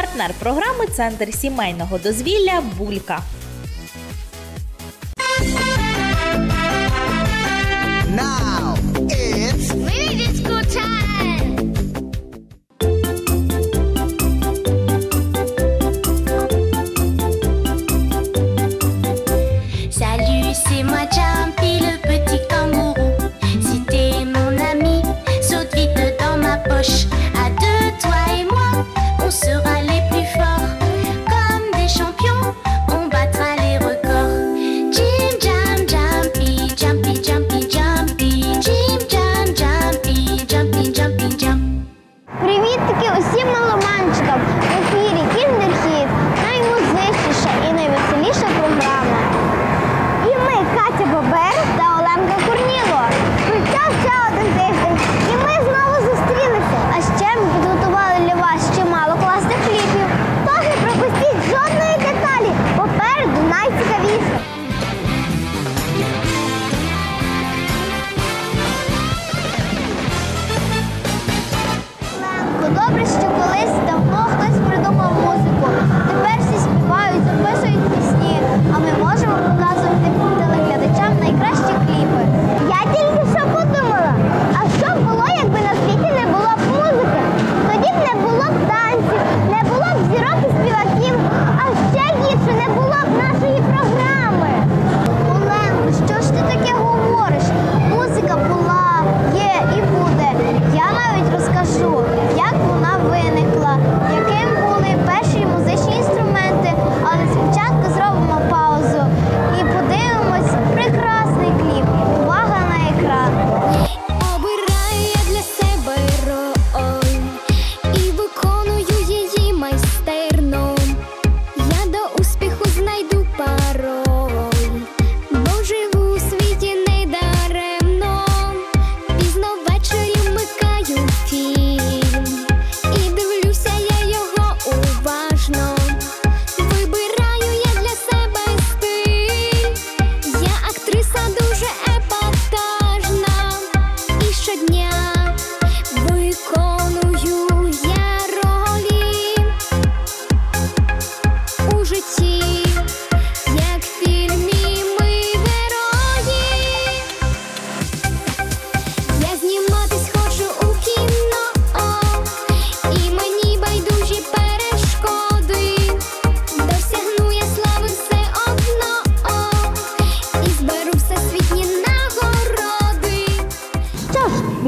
Партнер програми Центр сімейного дозвілля Булька.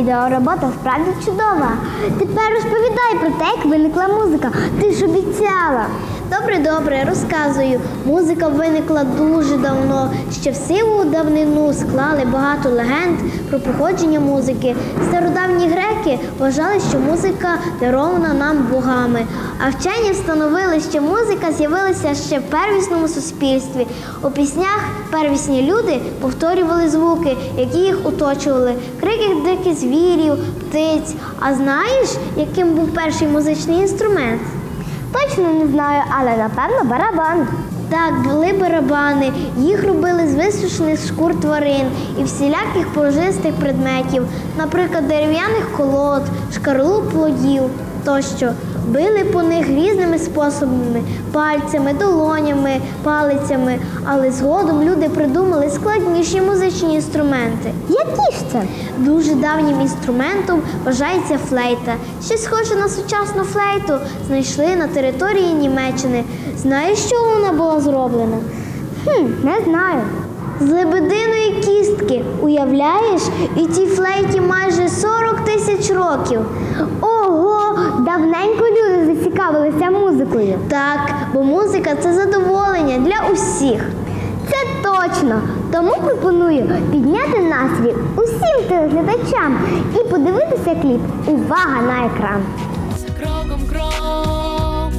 Відеоробота справді чудова. Тепер розповідай про те, як виникла музика. Ти ж обіцяла. Добре, добре, розказую. Музика виникла дуже давно. Ще в сиву давнину склали багато легенд про походження музики. Стародавні греки вважали, що музика дарована нам богами. А вчені встановили, що музика з'явилася ще в первісному суспільстві. У піснях первісні люди повторювали звуки, які їх оточували, крики диких звірів, птиць. А знаєш, яким був перший музичний інструмент? Точно не знаю, але напевно барабан. Так, були барабани. Їх робили з висушених шкур тварин і всіляких порожистих предметів, наприклад, дерев'яних колод, шкарлуп плодів тощо. Били по них різними способами пальцями, долонями, палицями, але згодом люди придумали складніші музичні інструменти. Які ж це? Дуже давнім інструментом вважається флейта. Щось схоже на сучасну флейту знайшли на території Німеччини. Знаєш, чого вона була зроблена? Хм, не знаю. З лебединої кістки, уявляєш, і цій флейті майже 40 тисяч років. Ого, давненько люди зацікавилися музикою. Так, бо музика це задоволення для усіх. Це точно. Тому пропоную підняти настрій усім телеглядачам і подивитися кліп Увага на екран. кроком крок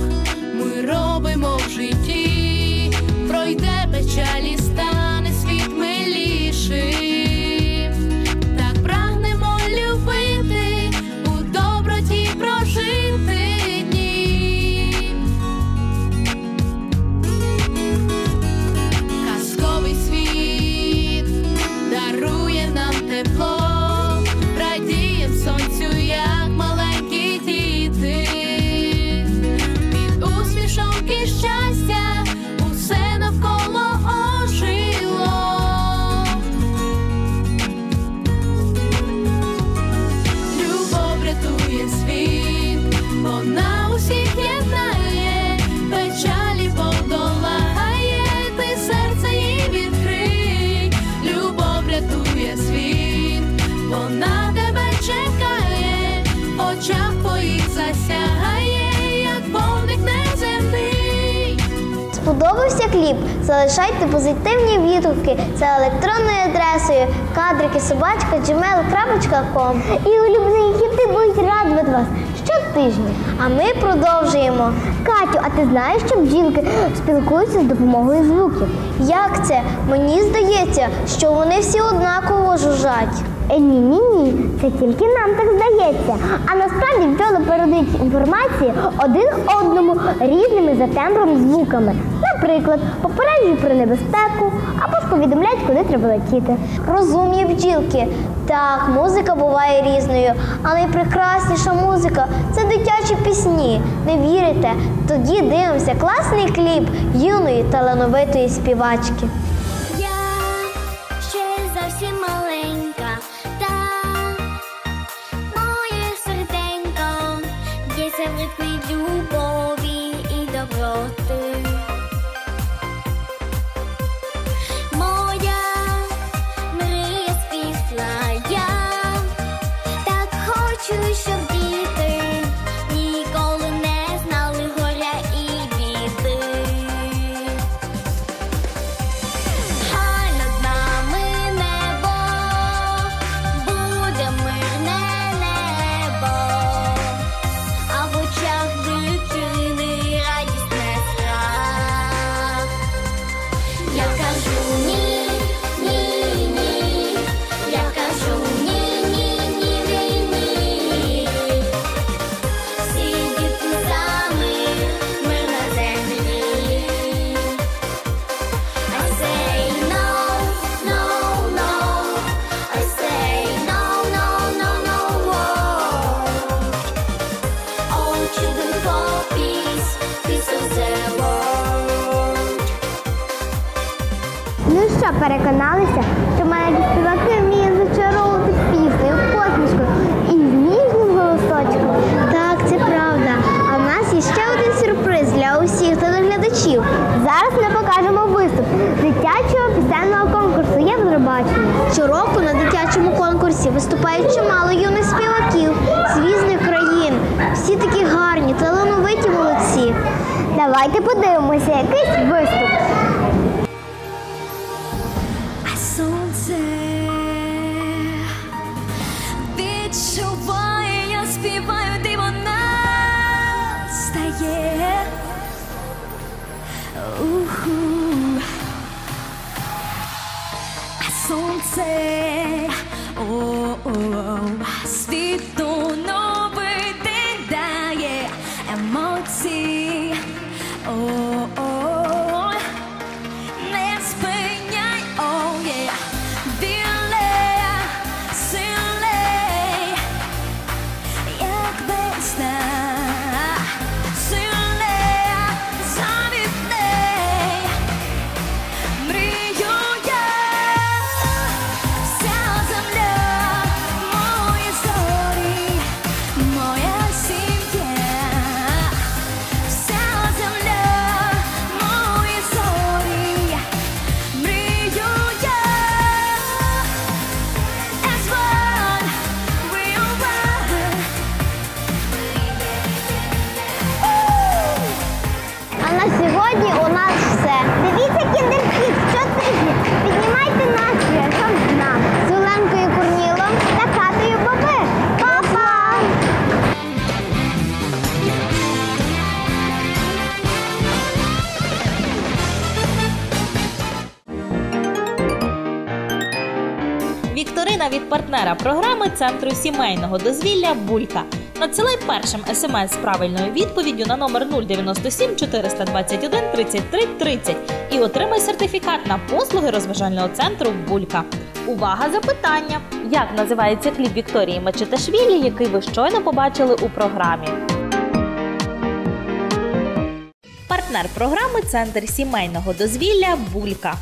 ми робимо в житті, пройде печалі, кліп? Залишайте позитивні відгуки за електронною адресою кадрики І улюблені хіти будуть радувати вас щотижня. А ми продовжуємо. Катю, а ти знаєш, що бджілки спілкуються з допомогою звуків? Як це? Мені здається, що вони всі однаково жужжать. Ні, ні, ні, це тільки нам так здається. А насправді бджоли передають інформацію один одному різними за тембром звуками. Наприклад, попереджують про небезпеку або ж повідомляють, куди треба летіти. Розумні бджілки. Так, музика буває різною, а найпрекрасніша музика це дитячі пісні. Не вірите? Тоді дивимося класний кліп юної талановитої співачки. Ну що, переконалися, що маленькі співаки вміють зачаровувати піснею, посмішкою і ніжним голосочком. Так, це правда. А в нас є ще один сюрприз для усіх телеглядачів. Зараз ми покажемо виступ дитячого пісенного конкурсу Я Євробачення. Щороку на дитячому конкурсі виступають чимало юних співаків з різних країн. Всі такі гарні, талановиті молодці. Давайте подивимося якийсь виступ. Ooh. I sometimes у нас все. Дивіться кіндеркіт щотижня. Піднімайте настрій разом з нами. З Оленкою Курнілом та Катою Баби. Па-па! Вікторина від партнера програми Центру сімейного дозвілля Булька. Надсилай першим смс з правильною відповіддю на номер 097 421 33 30 і отримай сертифікат на послуги розважального центру Булька. Увага! Запитання! Як називається кліп Вікторії Мечеташвілі, який ви щойно побачили у програмі? Партнер програми Центр сімейного дозвілля Булька.